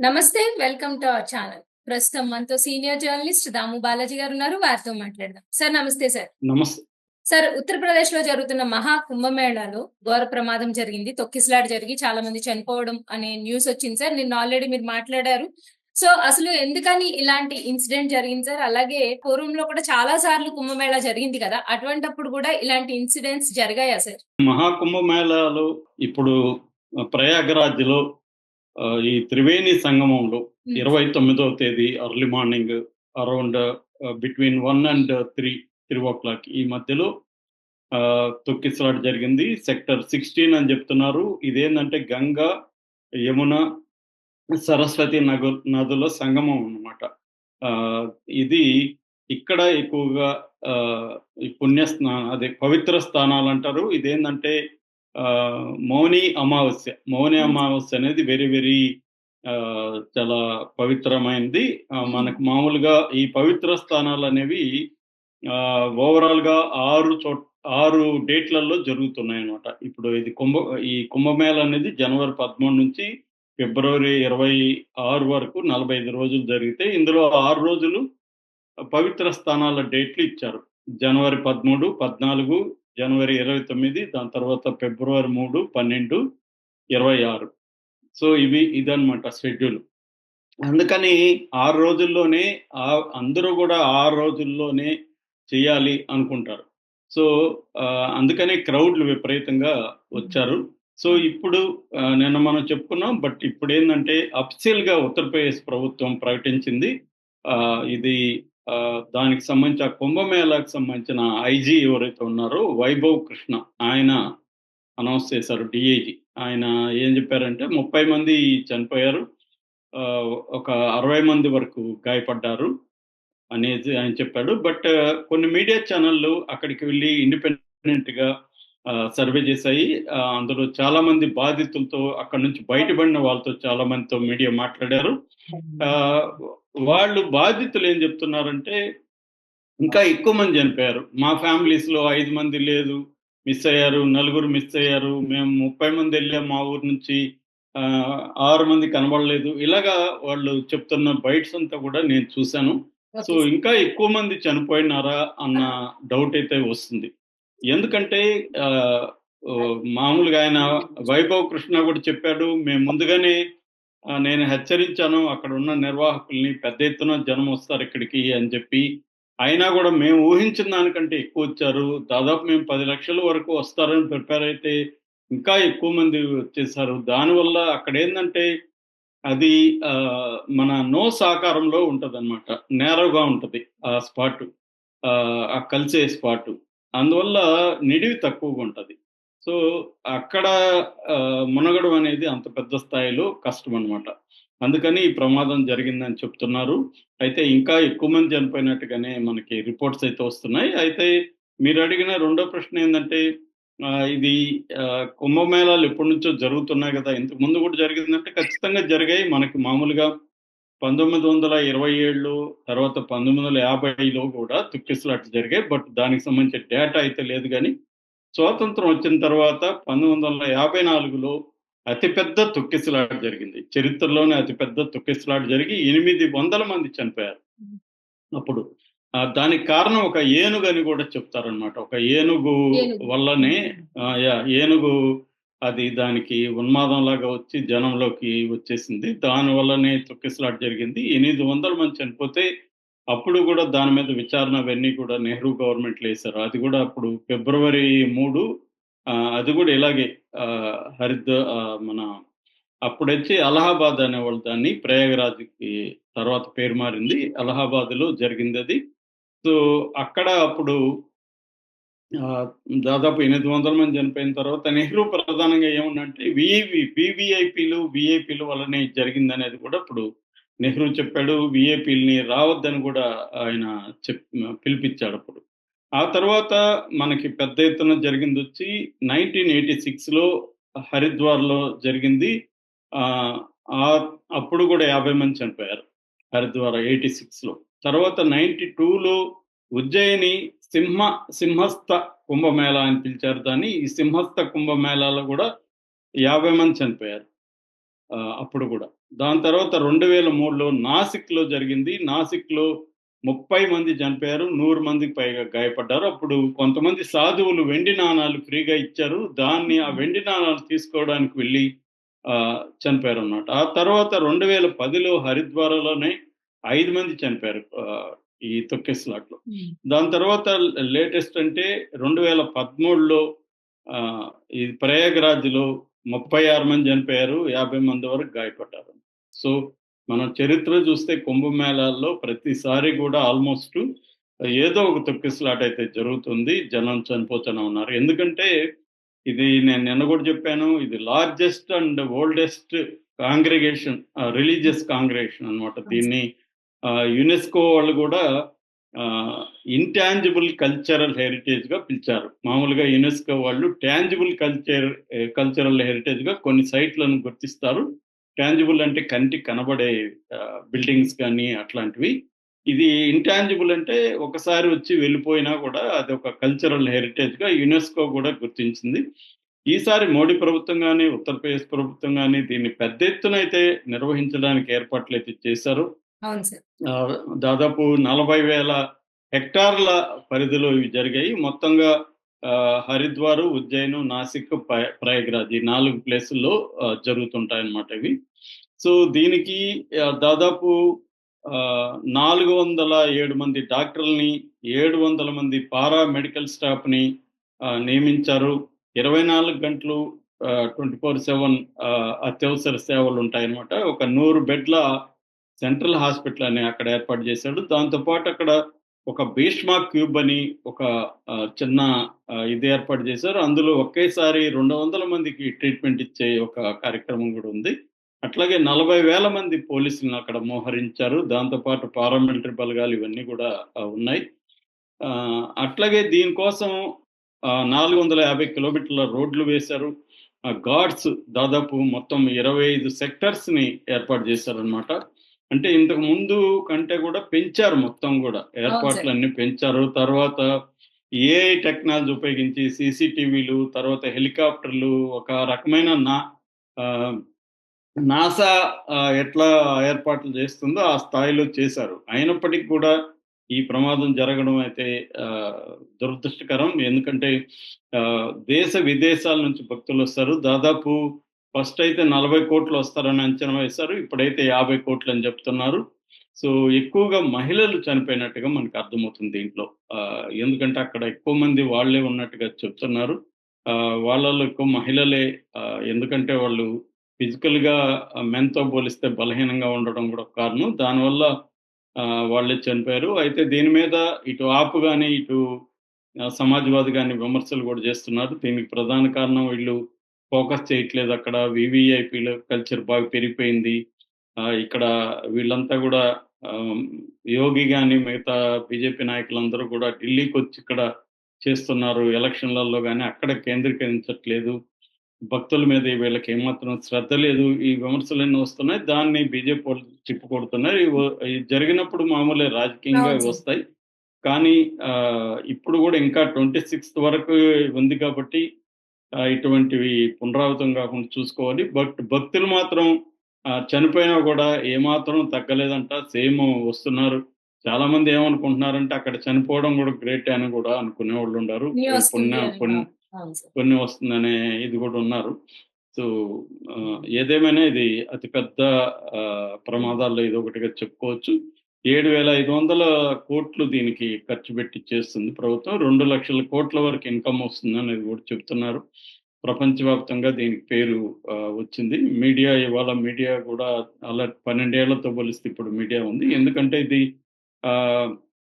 నమస్తే welcome to our channel. ప్రస్తుతం మనతో సీనియర్ జర్నలిస్ట్ దాము బాలాజీ గారు ఉన్నారు వారితో మాట్లాడదాం. సార్ నమస్తే సార్. నమస్తే. సార్ ఉత్తరప్రదేశ్లో జరుగుతున్న మహా కుంభమేళాలో ఘోర ప్రమాదం జరిగింది. తొక్కిసలాట జరిగి చాలా మంది చనిపోవడం అనే న్యూస్ వచ్చింది సార్. నిన్న ఆల్రెడీ మీరు మాట్లాడారు. సో అసలు ఎందుకని ఇలాంటి ఇన్సిడెంట్ జరిగింది సార్? అలాగే పూర్వంలో కూడా చాలా సార్లు కుంభమేళా జరిగింది కదా? అటువంటప్పుడు కూడా ఇలాంటి ఇన్సిడెంట్స్ జరిగాయా సార్? మహాకుంభమేళాలు ఇప్పుడు ప్రయాగరాజ్లో ఆ, ఈ త్రివేణి సంగమంలో ఇరవై తొమ్మిదవ తేదీ early morning around between one and three three o'clock ఈ మధ్యలో ఆ, తొక్కిసలాట జరిగింది. సెక్టర్ సిక్స్టీన్ అని చెప్తున్నారు. ఇదేంటంటే గంగా యమున సరస్వతి నగు నదుల సంగమం అన్నమాట. ఆ, ఇది ఇక్కడ ఎక్కువగా ఆ, ఈ పుణ్య స్నా అదే పవిత్ర స్థానాలు అంటారు ఇదేంటంటే మౌని అమావాస్య. మౌని అమావాస్య అనేది వెరీ వెరీ చాలా పవిత్రమైనది. మనకు మామూలుగా ఈ పవిత్ర స్థానాలు అనేవి ఓవరాల్గా ఆరు చోట ఆరు డేట్లలో జరుగుతున్నాయి అన్నమాట ఇప్పుడు ఇది కుంభ ఈ కుంభమేళ అనేది జనవరి పదమూడు నుంచి ఫిబ్రవరి ఇరవై ఆరు వరకు నలభై ఐదు రోజులు జరిగితే ఇందులో ఆరు రోజులు పవిత్ర స్థానాల డేట్లు ఇచ్చారు. జనవరి పదమూడు పద్నాలుగు జనవరి ఇరవై తొమ్మిది దాని తర్వాత ఫిబ్రవరి మూడు పన్నెండు ఇరవై ఆరు. సో ఇవి ఇదన్నమాట షెడ్యూల్. అందుకని ఆరు రోజుల్లోనే అందరూ కూడా ఆరు రోజుల్లోనే చేయాలి అనుకుంటారు. సో అందుకనే క్రౌడ్లు విపరీతంగా వచ్చారు. సో ఇప్పుడు నిన్న మనం చెప్పుకున్నాం బట్ ఇప్పుడు ఏంటంటే అఫిషియల్గా ఉత్తరప్రదేశ్ ప్రభుత్వం ప్రకటించింది. ఇది దానికి సంబంధించి ఆ కుంభమేళాకు సంబంధించిన ఐజీ ఎవరైతే ఉన్నారో వైభవ్ కృష్ణ ఆయన అనౌన్స్ చేశారు డిఐజీ ఆయన ఏం చెప్పారంటే ముప్పై మంది చనిపోయారు ఆ, ఒక అరవై మంది వరకు గాయపడ్డారు అనేది ఆయన చెప్పాడు. బట్ కొన్ని మీడియా ఛానళ్ళు అక్కడికి వెళ్ళి ఇండిపెండెంట్గా సర్వే చేశాయి. అందులో చాలా మంది బాధితులతో అక్కడ నుంచి బయటపడిన వాళ్ళతో చాలా మందితో మీడియా మాట్లాడారు. వాళ్ళు బాధితులు ఏం చెప్తున్నారంటే ఇంకా ఎక్కువ మంది చనిపోయారు. మా ఫ్యామిలీస్లో ఐదు మంది లేదు మిస్ అయ్యారు నలుగురు మిస్ అయ్యారు మేము ముప్పై మంది వెళ్ళాం మా ఊరు నుంచి ఆరు మంది కనబడలేదు. ఇలాగా వాళ్ళు చెప్తున్న బైట్స్ అంతా కూడా నేను చూశాను. సో ఇంకా ఎక్కువ మంది చనిపోయినారా అన్న డౌట్ అయితే వస్తుంది. ఎందుకంటే ఆ, మామూలుగా ఆయన వైభవ్ కృష్ణ కూడా చెప్పాడు మేము ముందుగానే నేను హెచ్చరించాను అక్కడ ఉన్న నిర్వాహకుల్ని పెద్ద ఎత్తున జనం వస్తారు ఇక్కడికి అని చెప్పి అయినా కూడా మేము ఊహించిన దానికంటే ఎక్కువ వచ్చారు. దాదాపు మేము పది లక్షల వరకు వస్తారని ప్రిపేర్ అయితే ఇంకా ఎక్కువ మంది వచ్చేసారు. దానివల్ల అక్కడ ఏంటంటే అది మన నో సాకారంలో ఉంటుంది అనమాట నేరోగా ఉంటది ఆ స్పాట్. ఆ కలిసే స్పాట్. అందువల్ల నిడివి తక్కువగా ఉంటది. సో అక్కడ ఆ, మునగడం అనేది అంత పెద్ద స్థాయిలో కష్టం అనమాట అందుకని ఈ ప్రమాదం జరిగిందని చెప్తున్నారు. అయితే ఇంకా ఎక్కువ మంది చనిపోయినట్టుగానే మనకి రిపోర్ట్స్ అయితే వస్తున్నాయి. అయితే మీరు అడిగిన రెండో ప్రశ్న ఏంటంటే ఇది ఆ, కుంభమేళాలు ఎప్పటి నుంచో జరుగుతున్నాయి కదా ఇంతకు ముందు కూడా జరిగిందంటే ఖచ్చితంగా జరిగాయి. మనకి మామూలుగా పంతొమ్మిది వందల ఇరవై ఏళ్ళు తర్వాత పంతొమ్మిది వందల యాభైలో కూడా తుక్కిసలాట జరిగాయి బట్ దానికి సంబంధించిన డేటా అయితే లేదు కానీ స్వాతంత్రం వచ్చిన తర్వాత పంతొమ్మిది వందల యాభై నాలుగులో అతిపెద్ద తొక్కిసలాట జరిగింది. చరిత్రలోనే అతిపెద్ద తొక్కిసలాట జరిగి ఎనిమిది వందల మంది చనిపోయారు. అప్పుడు దానికి కారణం ఒక ఏనుగు అని కూడా చెప్తారనమాట ఒక ఏనుగు. వల్లనే ఏనుగు అది దానికి ఉన్మాదం లాగా వచ్చి జనంలోకి వచ్చేసింది. దాని వల్లనే తొక్కిసలాట జరిగింది. ఎనిమిది వందల మంది చనిపోతే అప్పుడు కూడా దాని మీద విచారణ అవన్నీ కూడా నెహ్రూ గవర్నమెంట్ వేశారు. అది కూడా అప్పుడు ఫిబ్రవరి మూడు అది కూడా ఇలాగే ఆ, హరిద్వా మన అప్పుడొచ్చి అలహాబాద్ అనేవాళ్ళు దాన్ని ప్రయాగరాజ్కి తర్వాత పేరు మారింది. అలహాబాద్లో జరిగింది అది. సో అక్కడ అప్పుడు దాదాపు ఎనిమిది వందల మంది చనిపోయిన తర్వాత నెహ్రూ ప్రధానంగా ఏమన్నంటే వివి వివిఐపీలు విఐపీలు వల్లనే జరిగింది అనేది కూడా ఇప్పుడు నెహ్రూ చెప్పాడు విఐపీలని రావద్దని కూడా ఆయన చెప్ పిలిపించాడు అప్పుడు. ఆ తర్వాత మనకి పెద్ద ఎత్తున జరిగింది వచ్చి నైన్టీన్ ఎయిటీ సిక్స్లో హరిద్వార్లో జరిగింది. ఆ, అప్పుడు కూడా యాభై మంది చనిపోయారు హరిద్వార్ ఎయిటీ సిక్స్లో. తర్వాత నైన్టీ టూలో ఉజ్జయిని సింహ సింహస్థ కుంభమేళ అని పిలిచారు దాన్ని. ఈ సింహస్థ కుంభమేళాలో కూడా యాభై మంది చనిపోయారు. ఆ, అప్పుడు కూడా. దాని తర్వాత రెండు వేల మూడులో నాసిక్లో జరిగింది. నాసిక్లో ముప్పై మంది చనిపోయారు. నూరు మందికి పైగా గాయపడ్డారు. అప్పుడు కొంతమంది సాధువులు వెండి నాణాలు ఫ్రీగా ఇచ్చారు. దాన్ని ఆ వెండి నాణాలు తీసుకోవడానికి వెళ్ళి ఆ, చనిపోయారు అన్నమాట ఆ తర్వాత రెండు వేల పదిలో హరిద్వారలోనే ఐదు మంది చనిపోయారు. ఆ, ఈ తొక్కెస్లాట్లో దాని తర్వాత లేటెస్ట్ అంటే రెండు వేల పదమూడులో ఈ ప్రయాగరాజ్లో ముప్పై ఆరు మంది చనిపోయారు యాభై మంది వరకు గాయపడ్డారు. సో మనం చరిత్ర చూస్తే కుంభమేళాల్లో ప్రతిసారి కూడా ఆల్మోస్ట్ ఏదో ఒక తొక్కిసలాట అయితే జరుగుతుంది జనం చనిపోతూనే ఉన్నారు. ఎందుకంటే ఇది నేను నిన్న కూడా చెప్పాను ఇది largest and oldest congregation religious congregation అన్నమాట. దీన్ని యునెస్కో వాళ్ళు కూడా ఇంటాంజిబుల్ కల్చరల్ హెరిటేజ్గా పిలిచారు. మామూలుగా యునెస్కో వాళ్ళు టాంజిబుల్ కల్చర్ కల్చరల్ హెరిటేజ్గా కొన్ని సైట్లను గుర్తిస్తారు. టాంజిబుల్ అంటే కంటి కనబడే బిల్డింగ్స్ కానీ అట్లాంటివి. ఇది ఇంటాంజిబుల్ అంటే ఒకసారి వచ్చి వెళ్ళిపోయినా కూడా అది ఒక కల్చరల్ హెరిటేజ్గా యునెస్కో కూడా గుర్తించింది. ఈసారి మోడీ ప్రభుత్వం కానీ ఉత్తరప్రదేశ్ ప్రభుత్వం కానీ దీన్ని పెద్ద ఎత్తున అయితే నిర్వహించడానికి ఏర్పాట్లు అయితే చేశారు. అవును సార్. ఆ, దాదాపు నలభై వేల హెక్టార్ల పరిధిలో ఇవి జరిగాయి. మొత్తంగా ఆ, హరిద్వారు ఉజ్జయిన్ నాసిక్ ప్రయాగ్రాజ్ ఈ నాలుగు ప్లేసుల్లో ఆ, జరుగుతుంటాయి అన్నమాట ఇవి. సో దీనికి దాదాపు ఆ, నాలుగు వందల ఏడు మంది డాక్టర్లని ఏడు వందల మంది పారా మెడికల్ స్టాఫ్ని ఆ, నియమించారు. ఇరవై నాలుగు గంటలు ట్వంటీ ఫోర్ సెవెన్ అత్యవసర సేవలు ఉంటాయన్నమాట ఒక నూరు బెడ్ల సెంట్రల్ హాస్పిటల్ అని అక్కడ ఏర్పాటు చేశాడు. దాంతోపాటు అక్కడ ఒక భీష్మా క్యూబ్ అని ఒక చిన్న ఇది ఏర్పాటు చేశారు. అందులో ఒకేసారి రెండు వందల మందికి ట్రీట్మెంట్ ఇచ్చే ఒక కార్యక్రమం కూడా ఉంది. అట్లాగే నలభై వేల మంది పోలీసులను అక్కడ మోహరించారు. దాంతోపాటు పారామిలిటరీ బలగాలు ఇవన్నీ కూడా ఉన్నాయి. ఆ, అట్లాగే దీనికోసం నాలుగు వందల యాభై కిలోమీటర్ల రోడ్లు వేశారు. గార్డ్స్ దాదాపు మొత్తం ఇరవై ఐదు సెక్టర్స్ని ఏర్పాటు చేశారనమాట అంటే ఇంతకు ముందు కంటే కూడా పెంచారు మొత్తం కూడా. ఏర్పాట్లు అన్ని పెంచారు. తర్వాత ఏఐ టెక్నాలజీ ఉపయోగించి సీసీటీవీలు తర్వాత హెలికాప్టర్లు ఒక రకమైన నా నాసా ఎట్లా ఏర్పాట్లు చేస్తుందో ఆ స్థాయిలో చేశారు. అయినప్పటికీ కూడా ఈ ప్రమాదం జరగడం అయితే దురదృష్టకరం. ఎందుకంటే ఆ, దేశ విదేశాల నుంచి భక్తులు వస్తారు. దాదాపు ఫస్ట్ అయితే నలభై కోట్లు వస్తారని అంచనా వేశారు. ఇప్పుడైతే యాభై కోట్లు అని చెప్తున్నారు. సో ఎక్కువగా మహిళలు చనిపోయినట్టుగా మనకు అర్థమవుతుంది దీంట్లో. ఎందుకంటే అక్కడ ఎక్కువ మంది వాళ్ళే ఉన్నట్టుగా చెప్తున్నారు. ఆ, వాళ్ళలో ఎక్కువ మహిళలే ఎందుకంటే వాళ్ళు ఫిజికల్గా మెన్తో పోలిస్తే బలహీనంగా ఉండడం కూడా ఒక కారణం. దానివల్ల ఆ, వాళ్ళే చనిపోయారు. అయితే దీని మీద ఇటు ఆపు కానీ ఇటు సమాజ్వాది కానీ విమర్శలు కూడా చేస్తున్నారు. దీనికి ప్రధాన కారణం వీళ్ళు ఫోకస్ చేయట్లేదు అక్కడ. వివిఐపీల కల్చర్ బాగా పెరిగిపోయింది. ఆ, ఇక్కడ వీళ్ళంతా కూడా యోగి కానీ మిగతా బీజేపీ నాయకులందరూ కూడా ఢిల్లీకి వచ్చి ఇక్కడ చేస్తున్నారు. ఎలక్షన్లలో కానీ అక్కడ కేంద్రీకరించట్లేదు. భక్తుల మీద వీళ్ళకి ఏమాత్రం శ్రద్ధ లేదు. ఈ విమర్శలు ఎన్ని వస్తున్నాయి. దాన్ని బీజేపీ వాళ్ళు తిప్పికొడుతున్నారు ఇవి జరిగినప్పుడు మామూలే రాజకీయంగా. వస్తాయి. కానీ ఇప్పుడు కూడా ఇంకా ట్వంటీ సిక్స్త్ వరకు ఉంది కాబట్టి ఇటువంటివి పునరావృతం కాకుండా చూసుకోవాలి. బట్ భక్తులు మాత్రం ఆ, చనిపోయినా కూడా ఏమాత్రం తగ్గలేదంట. సేమ్ వస్తున్నారు. చాలా మంది ఏమనుకుంటున్నారంటే అక్కడ చనిపోవడం కూడా గ్రేట్ అని కూడా అనుకునే వాళ్ళు ఉన్నారు పుణ్యం పుణ్య. పుణ్య వస్తుందనే ఇది కూడా ఉన్నారు. సో ఏదేమైనా ఇది అతిపెద్ద ప్రమాదాల్లో ఇది ఒకటిగా చెప్పుకోవచ్చు. ఏడు వేల ఐదు వందల కోట్లు దీనికి ఖర్చు పెట్టి చేస్తుంది ప్రభుత్వం. రెండు లక్షల కోట్ల వరకు ఇన్కమ్ వస్తుంది అనేది కూడా చెప్తున్నారు. ప్రపంచవ్యాప్తంగా దీనికి పేరు వచ్చింది. మీడియా ఇవాళ మీడియా కూడా అలా పన్నెండేళ్ళతో పోలిస్తే ఇప్పుడు మీడియా ఉంది. ఎందుకంటే ఇది ఆ,